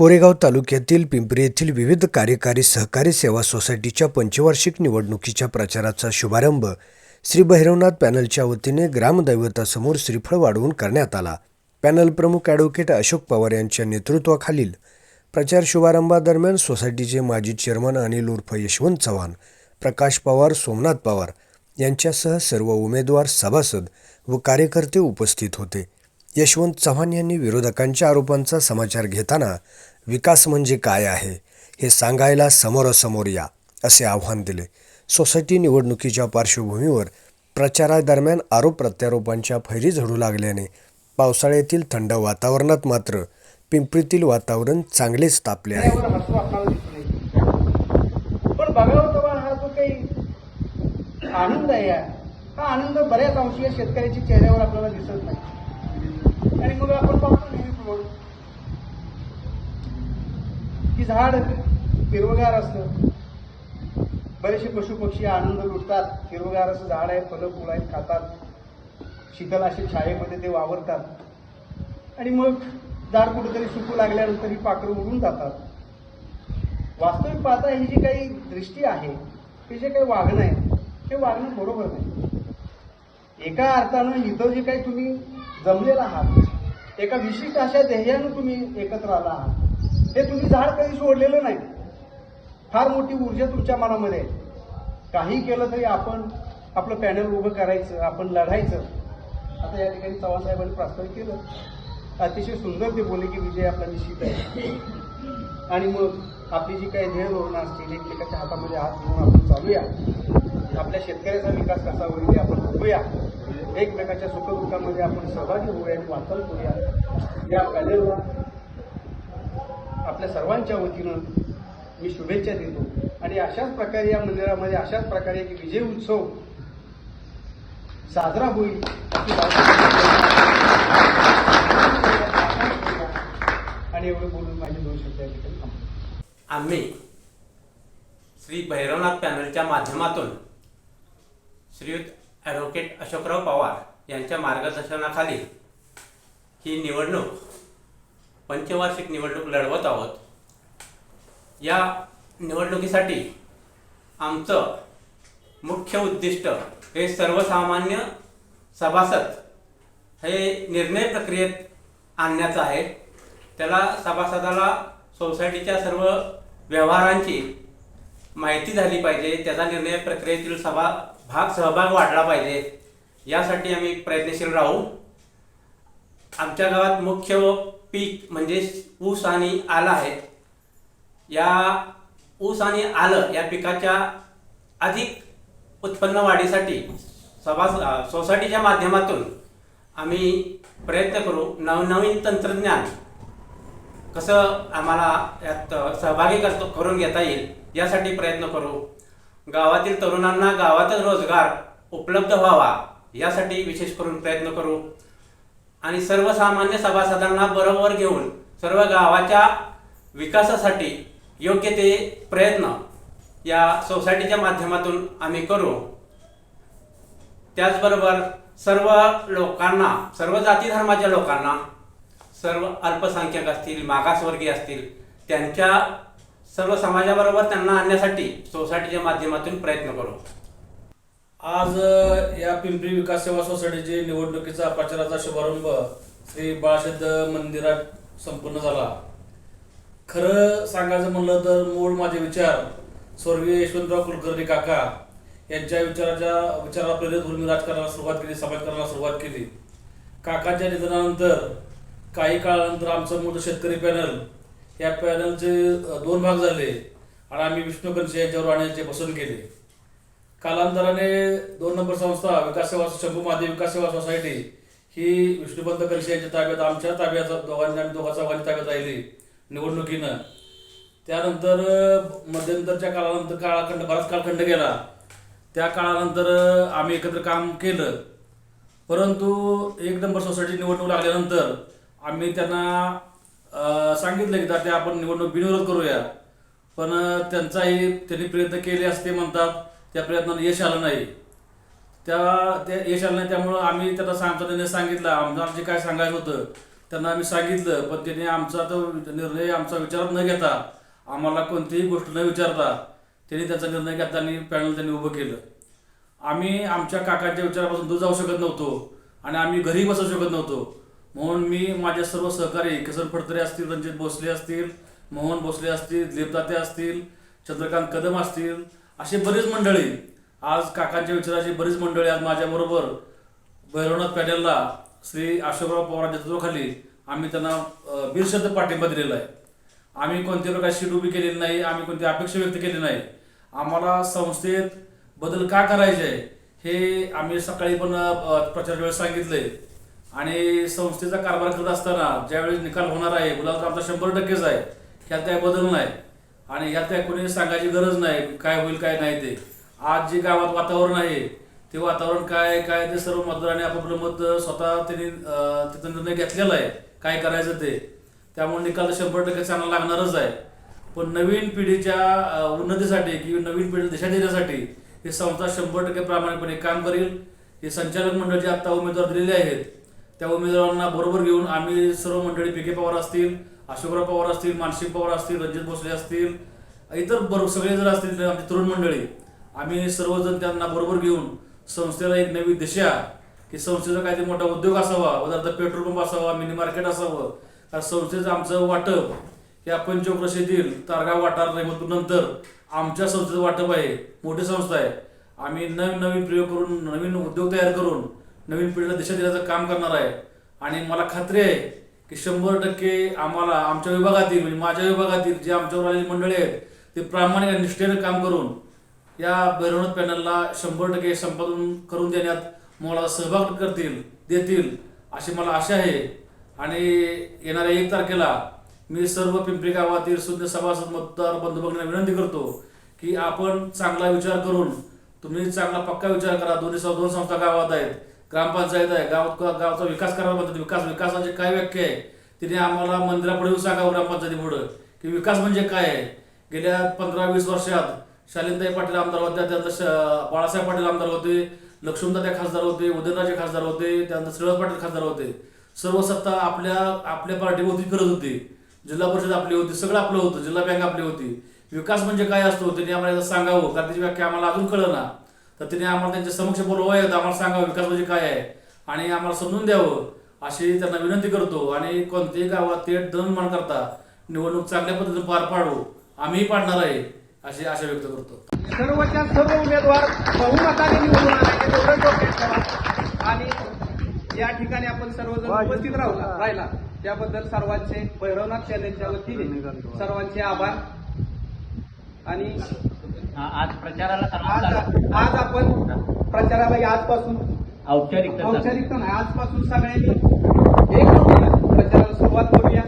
कोरेगाव तालुक्यातील पिंपरी येथील विविध कार्यकारी सहकारी सेवा सोसायटीच्या पंचवार्षिक निवडणुकीच्या प्रचाराचा शुभारंभ श्री भैरवनाथ पॅनलच्या वतीने ग्रामदैवतासमोर श्रीफळ वाढवून करण्यात आला. पॅनल प्रमुख ॲडव्होकेट अशोक पवार यांच्या नेतृत्वाखालील प्रचार शुभारंभादरम्यान सोसायटीचे माजी चेअरमन अनिल उर्फ यशवंत चव्हाण प्रकाश पवार सोमनाथ पवार यांच्यासह सर्व उमेदवार सभासद व कार्यकर्ते उपस्थित होते. यशवंत चव्हाण यांनी विरोधकांच्या आरोपांचा समाचार घेताना विकास म्हणजे काय आहे हे सांगायला समोरासमोर या असे आव्हान दिले. सोसायटी निवडणुकीच्या पार्श्वभूमीवर प्रचारादरम्यान आरोप प्रत्यारोपांच्या फैरी झडू लागल्याने पावसाळ्यातील थंड वातावरणात मात्र पिंपरीतील वातावरण चांगलेच तापले आहे. पण बघावं हा जो काही आनंद आहे हा आनंद बऱ्याच अंशी शेतकऱ्याच्या चेहऱ्यावर आपल्याला दिसत नाही. आणि मग आपण पाहतो नेहमीप्रमाणे की झाड हिरवगार असतं. बरेचसे पशु पक्षी आनंद लुटतात. हिरवगार असं झाड आहे फलं फुलं आहेत खातात. शीतल अशी छायेमध्ये ते वावरतात. आणि मग झाड कुठेतरी सुकू लागल्यानंतर ही पाखरं उडून जातात. वास्तविक पाहता ही जी काही दृष्टी आहे हे जे काही वागणं आहे ते वागणं बरोबर नाही. एका अर्थानं इथं जे काही तुम्ही जमलेला आहात एका विशिष्ट अशा ध्येयानं तुम्ही एकत्र आला आहात हे तुम्ही झाड कधी सोडलेलं नाही. फार मोठी ऊर्जा तुमच्या मनामध्ये आहे. काही केलं तरी आपण आपलं पॅनल उभं करायचं आपण लढायचं. आता या ठिकाणी चव्हाण साहेबांनी प्रास्ताविक केलं. अतिशय सुंदर ते बोले की विजय आपला निश्चित आहे. आणि मग आपली जी काही ध्येय धोरणं असतील एकमेकाच्या हातामध्ये हात घेऊन आपण चालूया. आपल्या शेतकऱ्याचा विकास कसा होईल आपण बघूया. एकमेकाच्या सुखदुःखामध्ये आपण सहभागी होऊया आणि वाटचाल करूया. या पॅनेलला आपल्या सर्वांच्या वतीनं मी शुभेच्छा देतो. आणि अशाच प्रकारे या मंदिरामध्ये अशाच प्रकारे एक विजय उत्सव साजरा होईल. आणि एवढं बोलून माझे दोन शब्द या ठिकाणी आम्ही श्री भैरवनाथ पॅनलच्या माध्यमातून श्रीयुत ॲडव्होकेट अशोकराव पवार यांच्या मार्गदर्शनाखाली ही निवडणूक पंचवार्षिक निवडणूक लढवत आहोत. या निवडणुकीसाठी आमचं मुख्य उद्दिष्ट हे सर्वसामान्य सभासद हे निर्णय प्रक्रियेत आणण्याचं आहे. त्याला सभासदाला सोसायटीच्या सर्व व्यवहारांची माहिती झाली पाहिजे. त्याचा निर्णय प्रक्रियेतील सभा भाग सहभाग वाढला पाहिजे. यासाठी आम्ही प्रयत्नशील राहू. आमच्या गावात मुख्य पीक म्हणजे ऊस आणि आलं आहे. या ऊस आणि आलं या पिकाच्या अधिक उत्पन्न वाढीसाठी सभा सोसायटीच्या माध्यमातून आम्ही प्रयत्न करू नवनवीन तंत्रज्ञान कसं आम्हाला यात सहभागी करतो करून घेता येईल यासाठी प्रयत्न करू. गावातील तरुणांना गावातच रोजगार उपलब्ध व्हावा यासाठी विशेष करून प्रयत्न करू. आणि सर्वसामान्य सभासदांना बरोबर घेऊन सर्व गावाच्या विकासासाठी योग्य ते प्रयत्न या सोसायटीच्या माध्यमातून आम्ही करू. त्याचबरोबर सर्व लोकांना सर्व जाती धर्माच्या लोकांना सर्व अल्पसंख्याक असतील मागासवर्गीय असतील त्यांच्या सर्व समाजाबरोबर त्यांना आणण्यासाठी सोसायटीच्या माध्यमातून प्रयत्न करू. आज या पिंपरी विकास सेवा सोसायटीचे निवडणुकीचा प्रचाराचा शुभारंभ श्री बाळशेद मंदिरात संपन्न झाला. खरं सांगायचं म्हणलं तर मूळ माझे विचार स्वर्गीय यशवंतराव कुलकर्णी काका यांच्या विचाराच्या विचाराला प्रेरित होऊन मी राजकारणाला सुरुवात केली समाजकारणाला सुरुवात केली. काकाच्या निधनानंतर काही काळानंतर आमचं मोठं शेतकरी पॅनल या पॅनलचे दोन भाग झाले आणि आम्ही विष्णू कंचे यांच्यावर आणण्याचे पसंत केले. कालांतराने दोन नंबर संस्था विकास सेवा शंभू महादेव विकास सेवा सोसायटी ही विष्णुपंत कलशी यांच्या ताब्यात आमच्या ताब्यात दोघांच्या आम्ही दोघा चौघांच्या ताब्यात राहिली निवडणुकीनं. त्यानंतर मध्यंतरच्या काळानंतर काळाखंड बराच कालखंड गेला. त्या काळानंतर आम्ही एकत्र काम केलं. परंतु एक नंबर सोसायटी निवडणूक लागल्यानंतर आम्ही त्यांना सांगितलं की त्या आपण निवडणूक बिनविरोध करूया. पण त्यांचाही त्यांनी प्रयत्न केले असते म्हणतात. त्या प्रयत्नाला यश आलं नाही. त्या त्या यश आलं नाही त्यामुळं आम्ही त्यांना सांगतो त्यांनी सांगितलं आमदार जे काय सांगायचं होतं त्यांना आम्ही सांगितलं पण त्यांनी आमचा तो निर्णय आमचा विचारात न घेता आम्हाला कोणतीही गोष्ट न विचारता त्यांनी त्याचा निर्णय घेतला आणि पॅनल त्यांनी उभं केलं. आम्ही आमच्या काकांच्या विचारापासून दूर जाऊ शकत नव्हतो आणि आम्ही घरी बसू शकत नव्हतो. म्हणून मी माझ्या सर्व सहकारी किसन फडतरे असतील रणजित भोसले असतील मोहन भोसले असतील दिलीपदाते असतील चंद्रकांत कदम असतील असे बरीच मंडळी आज काकांच्या विचाराची बरीच मंडळी आज माझ्याबरोबर भैरवनाथ पॅटेलला श्री अशोकराव पवार नेतृत्वाखाली आम्ही त्यांना बिरशब्द पाठिंबा दिलेला आहे. आम्ही कोणत्या प्रकारची शीट उभी केलेली नाही आम्ही कोणती अपेक्षा व्यक्त केली नाही. आम्हाला संस्थेत बदल का करायचे आहे हे आम्ही सकाळी पण अ, प्रचार वेळेस सांगितले. आणि संस्थेचा कारभार करत असताना ज्यावेळेस निकाल होणार आहे गुलाबराव आमचा शंभर टक्केच आहे ह्यात काही बदल नाही. आणि यात काय कोणी सांगायची गरज नाही काय होईल काय नाही ते. आज जे गावात वातावरण आहे ते वातावरण काय काय ते सर्व मतदारांनी आपापलं मत स्वतः त्यांनी तिथं निर्णय घेतलेला आहे काय करायचं ते. त्यामुळे निकाल तर शंभर टक्के चांगला लागणारच आहे. पण नवीन पिढीच्या उन्नतीसाठी किंवा नवीन पिढी दिशा देण्यासाठी ही संस्था शंभर टक्के प्रामाणिकपणे काम करेल. हे संचालक मंडळ जे आत्ता उमेदवार दिलेले आहेत. त्या उमेदवारांना बरोबर घेऊन आम्ही सर्व मंडळी पी के पवार असतील अशोकराव पवार असतील मानसिंग पवार असतील रणजित भोसले असतील इतर बरोबर सगळे जर असतील आमची तरुण मंडळी आम्ही सर्वजण त्यांना बरोबर घेऊन संस्थेला एक नवी दिशा की संस्थेचा काहीतरी मोठा उद्योग असावा उदाहरणार्थ पेट्रोल पंप असावा मिनी मार्केट असावं. कारण संस्थेचं आमचं वाटप या पंचक्रोशीतील तारगाव वाटार नंतर आमच्या संस्थेचं वाटप आहे मोठी संस्था आहे. आम्ही नवीन नवीन प्रयोग करून नवीन उद्योग तयार करून नवीन पिढीला दिशा देण्याचं काम करणार आहे. आणि मला खात्री आहे की शंभर टक्के आम्हाला आमच्या विभागातील म्हणजे माझ्या विभागातील जे आमच्यावर आलेली मंडळी आहेत ते प्रामाणिक आणि निष्ठेने काम करून या भैरवनाथ पॅनलला शंभर टक्के संपादन करून देण्यात मला सहभाग करतील देतील अशी मला आशा आहे. आणि येणाऱ्या एक तारखेला मी सर्व पिंपरी गावातील शून्य सभासद मतदार बंधू भगिनींना विनंती करतो की आपण चांगला विचार करून तुम्ही चांगला पक्का विचार करा. दोन्ही दोन संस्था गावात आहेत. ग्रामपंचायत आहे गावात गावाचा विकास करायला म्हणतात विकास विकासाची काय व्याख्या आहे? तिने आम्हाला मंदिरापुढे येऊन सांगावं ग्रामपंचायतीपुढं की विकास म्हणजे काय आहे? गेल्या पंधरा वीस वर्षात शालिनताई पाटील आमदार होत्या त्यानंतर श- बाळासाहेब पाटील आमदार होते लक्ष्मणदादा खासदार होते उदयनराजे खासदार होते त्यानंतर श्रीनिवास पाटील खासदार होते. सर्व सत्ता आपल्या आपल्या पार्टीभोवती फिरत होती. जिल्हा परिषद आपली होती सगळं आपलं होतं जिल्हा बँक आपली होती. विकास म्हणजे काय असतो? त्यांनी आम्हाला सांगावं कारण त्याची व्याख्या आम्हाला अजून कळलं ना तर त्यांनी आम्हाला त्यांच्या समक्ष बोलवावं येतं आम्हाला सांगावं विकास म्हणजे काय आहे? आणि आम्हाला समजून द्यावं अशी त्यांना विनंती करतो. आणि कोणत्याही गावात ते दणमान करता निवडणूक चांगल्या पद्धतीने पार पाडू आम्हीही पाडणार आहे अशी आशा व्यक्त करतो. सर्वच्या सर्व उमेदवार बहुमताने निवडून आले. आणि या ठिकाणी आपण सर्वजण उपस्थित राहू राहिला. त्याबद्दल सर्वांचे भैरवनाथ चॅनेलच्या वतीने सर्वांचे आभार. आणि आज प्रचाराला आज आपण प्रचाराला आजपासून औपचारिक औपचारिकता नाही आजपासून सगळ्यांनी एक प्रचाराला सुरुवात करूया.